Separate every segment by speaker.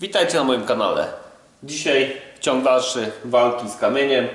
Speaker 1: Witajcie na moim kanale. Dzisiaj ciąg dalszy walki z kamieniem.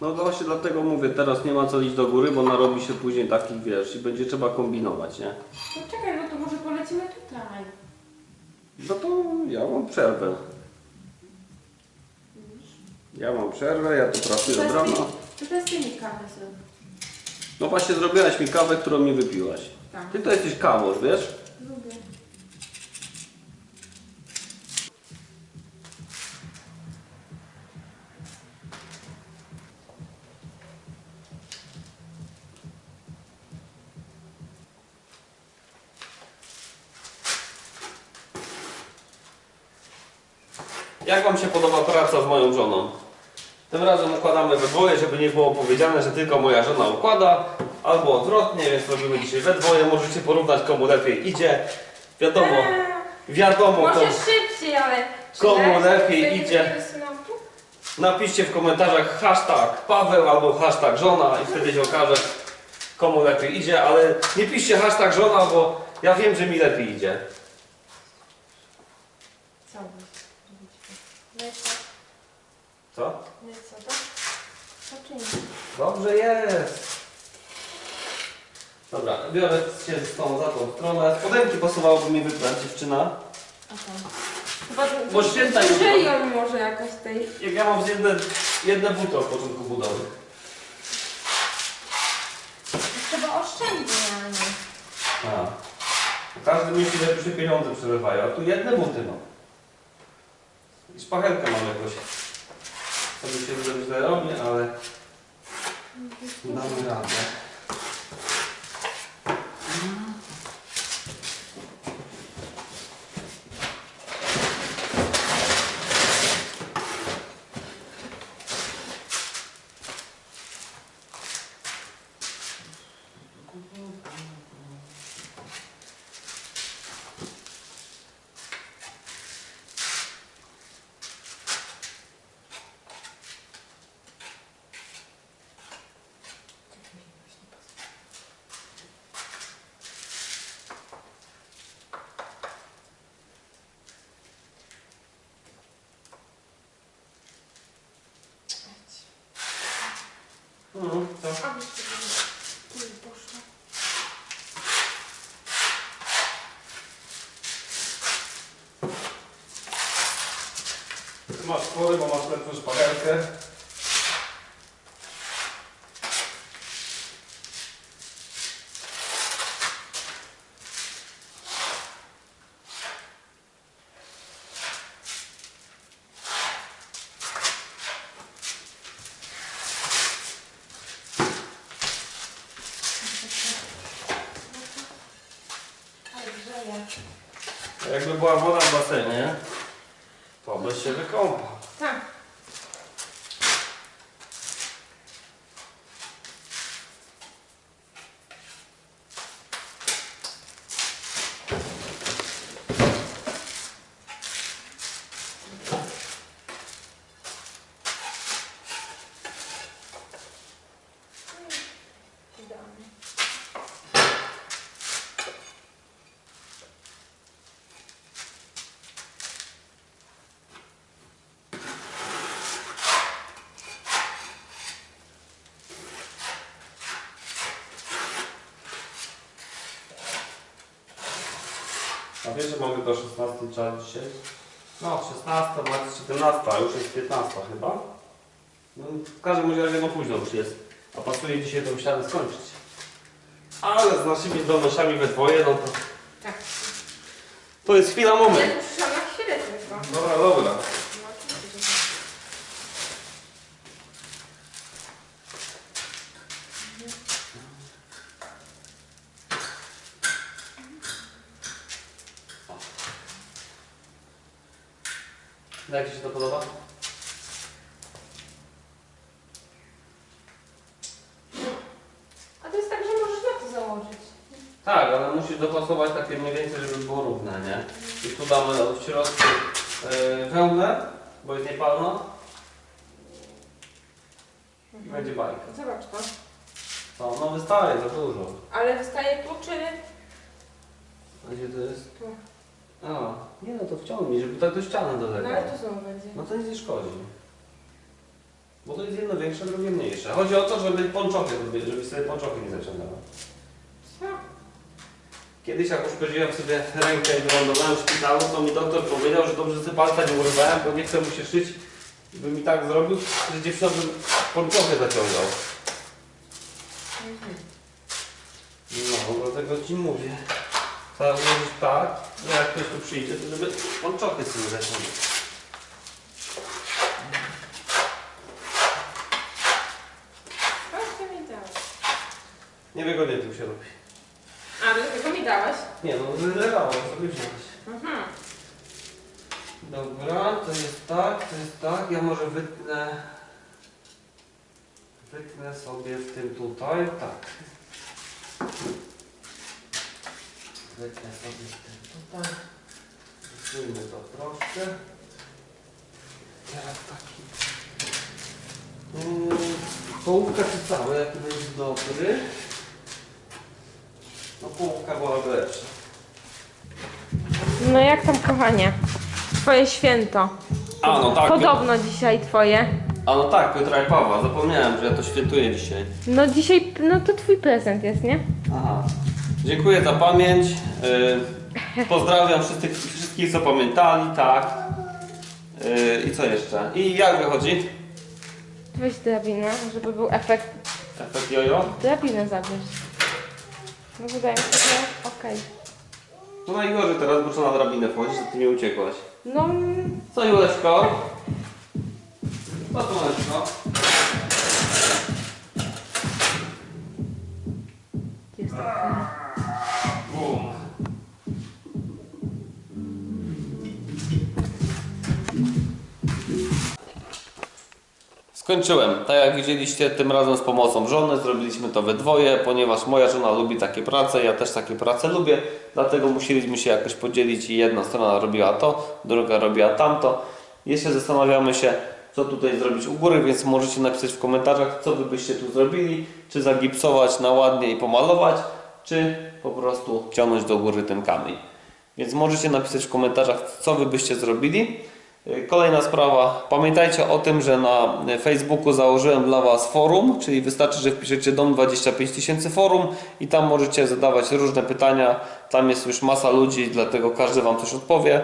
Speaker 1: No właśnie dlatego mówię, teraz nie ma co iść do góry, bo narobi się później takich, wiesz, i będzie trzeba kombinować, nie?
Speaker 2: No czekaj, no to może polecimy tutaj.
Speaker 1: No to ja mam przerwę. Ja mam przerwę, ja tu pracuję od rana.
Speaker 2: To teraz ty mi kawę zrób.
Speaker 1: No właśnie zrobiłaś mi kawę, którą mi wypiłaś.
Speaker 2: Tak.
Speaker 1: Ty to jesteś kawosz, wiesz? Jak Wam się podoba praca z moją żoną? Tym razem układamy we dwoje, żeby nie było powiedziane, że tylko moja żona układa, albo odwrotnie, więc robimy dzisiaj we dwoje. Możecie porównać, komu lepiej idzie. Wiadomo, wiadomo,
Speaker 2: Może
Speaker 1: komu.
Speaker 2: szybciej, ale...
Speaker 1: Komu lepiej idzie? Napiszcie w komentarzach hashtag Paweł albo hashtag żona i wtedy się okaże, komu lepiej idzie, ale nie piszcie hashtag żona, bo ja wiem, że mi lepiej idzie.
Speaker 2: Co wy robicie? I co? To? Co czyni?
Speaker 1: Dobrze jest. Dobra, biorę się z tą za tą stronę. Spodenki pasowałoby mi wybrać, dziewczyna.
Speaker 2: Chyba
Speaker 1: święta już-
Speaker 2: Szyją może jakoś tej...
Speaker 1: Jak ja mam z jedne, jedne buty od początku budowy.
Speaker 2: Trzeba oszczędzić, nie.
Speaker 1: A. Każdy myśli, że tu się pieniądze przelewają, a tu jedne buty no. I szpachelkę mam jakoś. Sobie się źle- źle robi, ale damy radę.
Speaker 2: Ty
Speaker 1: masz spory, bo masz letnią szpalerkę. Jakby była woda w basenie, byś się wykąpał.
Speaker 2: Tak.
Speaker 1: Wiesz, że mamy do 16 czas dzisiaj? No, 16, max 17, a już jest 15 chyba. No, w każdym razie no późno już jest. A pasuje dzisiaj tą ścianę skończyć. Ale z naszymi zdolnościami we dwoje, no to...
Speaker 2: Tak.
Speaker 1: To jest chwila,
Speaker 2: Ja
Speaker 1: moment.
Speaker 2: tu przyszłam na chwilę tylko.
Speaker 1: Dobra, dobra.
Speaker 2: No oczywiście, że tak.
Speaker 1: Jak Ci się to podoba?
Speaker 2: A to jest tak, że możesz na to założyć.
Speaker 1: Tak, ale musisz dopasować takie mniej więcej, żeby było równe, nie? I tu damy w środku yy, wełnę, bo jest niepalna. I będzie bajka.
Speaker 2: Zobacz to.
Speaker 1: No, no wystaje za dużo.
Speaker 2: Ale wystaje tu, czy
Speaker 1: A gdzie to jest?
Speaker 2: tu?
Speaker 1: A, nie no to wciągnij, żeby tak do ściany
Speaker 2: No
Speaker 1: doległo.
Speaker 2: ale tu znowu będzie.
Speaker 1: No to nic nie szkodzi. Bo to jest jedno większe, drugie mniejsze. Chodzi o to, żeby pończochy, żeby, żeby sobie pończochy nie zaciągały. Kiedyś jak uszkodziłem sobie rękę i wylądowałem w szpitalu, to mi doktor powiedział, że dobrze sobie palca nie urywałem, bo nie chcę mu się szyć. I by mi tak zrobił, że dziewczyna bym pończochy zaciągał. No, dlatego ci mówię. Trzeba zrobić tak, że jak ktoś tu przyjdzie, to żeby pończochy sobie
Speaker 2: dałeś?
Speaker 1: Niewygodnie tu się robi.
Speaker 2: A, do tego mi dałeś?
Speaker 1: Nie no, wylegało sobie wziąć.
Speaker 2: Mhm.
Speaker 1: Dobra, to jest tak, to jest tak. Ja może wytnę. Wytnę sobie w tym tutaj, tak. Wytnę sobie w tym tutaj. Wysuńmy to troszkę. Teraz taki. Yy, połówka czy całe, jaki będzie dobry. No połówka byłaby lepsza.
Speaker 2: No jak tam, kochanie? Twoje święto.
Speaker 1: A no tak.
Speaker 2: Podobno dzisiaj twoje.
Speaker 1: A no tak, Piotra i Pawła, zapomniałem, że ja to świętuję dzisiaj.
Speaker 2: No dzisiaj, no to twój prezent jest, nie?
Speaker 1: Aha. Dziękuję za pamięć. Yy, pozdrawiam wszystkich, wszystkich, co pamiętali, tak. Yy, I co jeszcze? I jak wychodzi?
Speaker 2: Weź drabinę, żeby był efekt.
Speaker 1: Efekt jojo?
Speaker 2: Drabinę zabierz. No wydaje mi się, że okej.
Speaker 1: No najgorzej teraz, bo trzeba na drabinę wchodzić, że ty nie uciekłaś.
Speaker 2: No, mm,
Speaker 1: Co Juleczko? Co tu Juleczko?
Speaker 2: jest okej.
Speaker 1: Skończyłem. Tak jak widzieliście, tym razem z pomocą żony zrobiliśmy to we dwoje, ponieważ moja żona lubi takie prace, ja też takie prace lubię, dlatego musieliśmy się jakoś podzielić i jedna strona robiła to, druga robiła tamto. Jeszcze zastanawiamy się, co tutaj zrobić u góry, więc możecie napisać w komentarzach, co wy byście tu zrobili, czy zagipsować na ładnie i pomalować, czy po prostu ciągnąć do góry ten kamień. Więc możecie napisać w komentarzach, co wy byście zrobili. Yy, Kolejna sprawa, pamiętajcie o tym, że na Facebooku założyłem dla Was forum, czyli wystarczy, że wpiszecie dom 25 tysięcy forum i tam możecie zadawać różne pytania. Tam jest już masa ludzi, dlatego każdy Wam coś odpowie.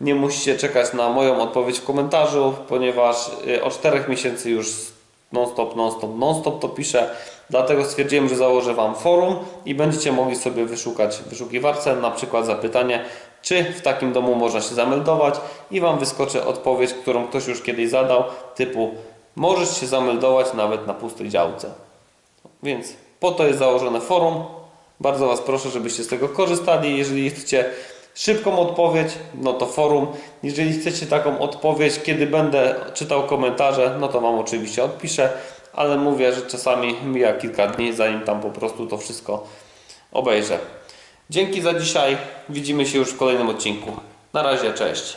Speaker 1: Nie musicie czekać na moją odpowiedź w komentarzu, ponieważ yy, od 4 miesięcy już non-stop, non-stop, non-stop to piszę. Dlatego stwierdziłem, że założę Wam forum i będziecie mogli sobie wyszukać w wyszukiwarce na przykład zapytanie, czy w takim domu można się zameldować i Wam wyskoczy odpowiedź, którą ktoś już kiedyś zadał, typu możesz się zameldować nawet na pustej działce. Więc po to jest założone forum. Bardzo Was proszę, żebyście z tego korzystali. Jeżeli chcecie szybką odpowiedź, no to forum. Jeżeli chcecie taką odpowiedź, kiedy będę czytał komentarze, no to Wam oczywiście odpiszę, ale mówię, że czasami mija kilka dni, zanim tam po prostu to wszystko obejrzę. Dzięki za dzisiaj. Widzimy się już w kolejnym odcinku. Na razie, cześć.